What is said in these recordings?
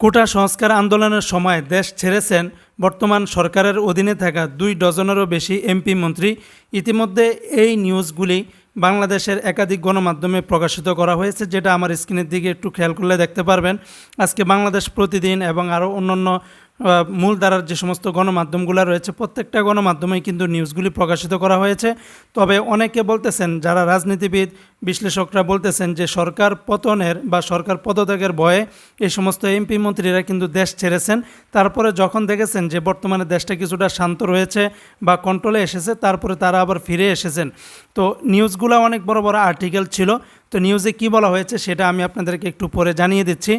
কোটা সংস্কার আন্দোলনের সময় দেশ ছেড়েছেন বর্তমান সরকারের অধীনে থাকা দুই ডজনেরও বেশি এমপি মন্ত্রী। ইতিমধ্যে এই নিউজগুলি বাংলাদেশের একাধিক গণমাধ্যমে প্রকাশিত করা হয়েছে, যেটা আমার স্ক্রিনের দিকে একটু খেয়াল করলে দেখতে পারবেন। আজকে বাংলাদেশ প্রতিদিন এবং আরও অন্যান্য আহ, মূল ধারার যে সমস্ত গণমাধ্যমগুলো রয়েছে প্রত্যেকটা গণমাধ্যমেই কিন্তু নিউজগুলি প্রকাশিত করা হয়েছে। তবে অনেকে বলতেছেন যারা রাজনীতিবিদ বিশ্লেষকরা বলতেছেন যে সরকার পতনের বা সরকার পদত্যাগের ভয়ে এই সমস্ত এমপি মন্ত্রীরা কিন্তু দেশ ছেড়েছেন। তারপরে যখন দেখেছেন যে বর্তমানে দেশটা কিছুটা শান্ত রয়েছে বা কন্ট্রোলে এসেছে তারপরে তারা আবার ফিরে এসেছেন। তো নিউজগুলো অনেক বড় বড় আর্টিকেল ছিল। তো নিউজে কি বলা হয়েছে সেটা আমি আপনাদেরকে একটু পরে জানিয়ে দিচ্ছি।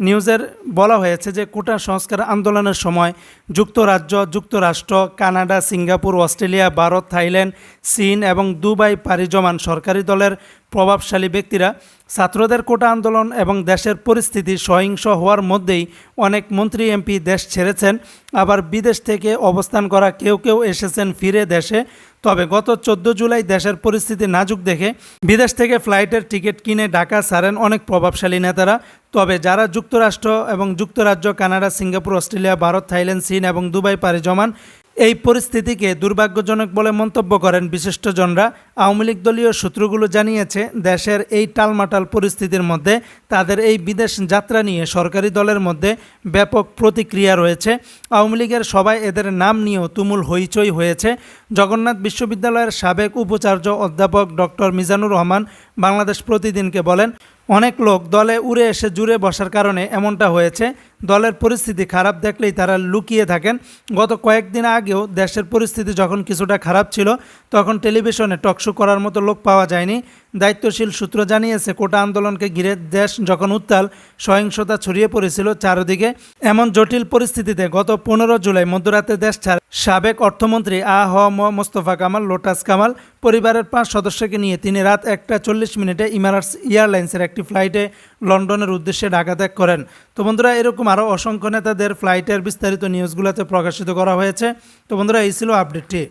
নিউজের বলা হয়েছে যে কোটা সংস্কার আন্দোলনের সময় যুক্তরাজ্য, যুক্তরাষ্ট্র, Canada, Singapore, Australia, Bharat, Thailand, চীন এবং দুবাই পাড়ি জমান সরকারি দলের প্রভাবশালী ব্যক্তিরা ছাত্রদের কোটা আন্দোলন এবং দেশের পরিস্থিতি সহিংস হওয়ার মধ্যেই অনেক মন্ত্রী এমপি দেশ ছেড়েছেন, আবার বিদেশ থেকে অবস্থান করা কেউ কেউ এসেছেন ফিরে দেশে। তবে গত চোদ্দ জুলাই দেশের পরিস্থিতি নাজুক দেখে বিদেশ থেকে ফ্লাইটের টিকিট কিনে ঢাকা ছাড়েন অনেক প্রভাবশালী নেতারা। তবে যারা যুক্তরাষ্ট্র এবং যুক্তরাজ্য, Canada, Singapore, Australia, Bharat, Thailand, চীন এবং দুবাই পাড়ি জমান এই পরিস্থিতিকে দুর্ভাগ্যজনক বলে মন্তব্য করেন বিশিষ্টজনরা। আওয়ামী লীগ দলীয় সূত্রগুলো জানিয়েছে, দেশের এই টালমাটাল পরিস্থিতির মধ্যে তাদের এই বিদেশ যাত্রা নিয়ে সরকারি দলের মধ্যে ব্যাপক প্রতিক্রিয়া রয়েছে। আওয়ামী লীগের সবাই এদের নাম নিয়েও তুমুল হইচই হয়েছে। জগন্নাথ বিশ্ববিদ্যালয়ের সাবেক উপাচার্য অধ্যাপক ডক্টর মিজানুর রহমান বাংলাদেশ প্রতিদিনকে বলেন, অনেক লোক দলে উড়ে এসে জুড়ে বসার কারণে এমনটা হয়েছে। দলের পরিস্থিতি খারাপ দেখলেই তারা লুকিয়ে থাকেন। গত কয়েকদিন আগেও দেশের পরিস্থিতি যখন কিছুটা খারাপ ছিল, তখন টেলিভিশনে টকশো করার মতো লোক পাওয়া যায়নি। দায়িত্বশীল সূত্র জানিয়েছে, কোটা আন্দোলনকে ঘিরে দেশ যখন উত্তাল, সহিংসতা ছড়িয়ে পড়েছিল চারদিকে। এমন জটিল পরিস্থিতিতে গত পনেরো জুলাই মধ্যরাতে দেশ ছাড়ে সাবেক অর্থমন্ত্রী আ হ ম মোস্তফা কামাল, লোটাস কামাল, পরিবারের পাঁচ সদস্যকে নিয়ে তিনি রাত একটা চল্লিশ মিনিটে ইমারাটস এয়ারলাইন্সের একটি ফ্লাইটে লন্ডনের উদ্দেশ্যে ঢাকা ত্যাগ করেন। তো বন্ধুরা, এরকম আরও অসংখ্য নেতাদের ফ্লাইটের বিস্তারিত নিউজগুলোতে প্রকাশিত করা হয়েছে। তো বন্ধুরা, এই ছিল আপডেটটি।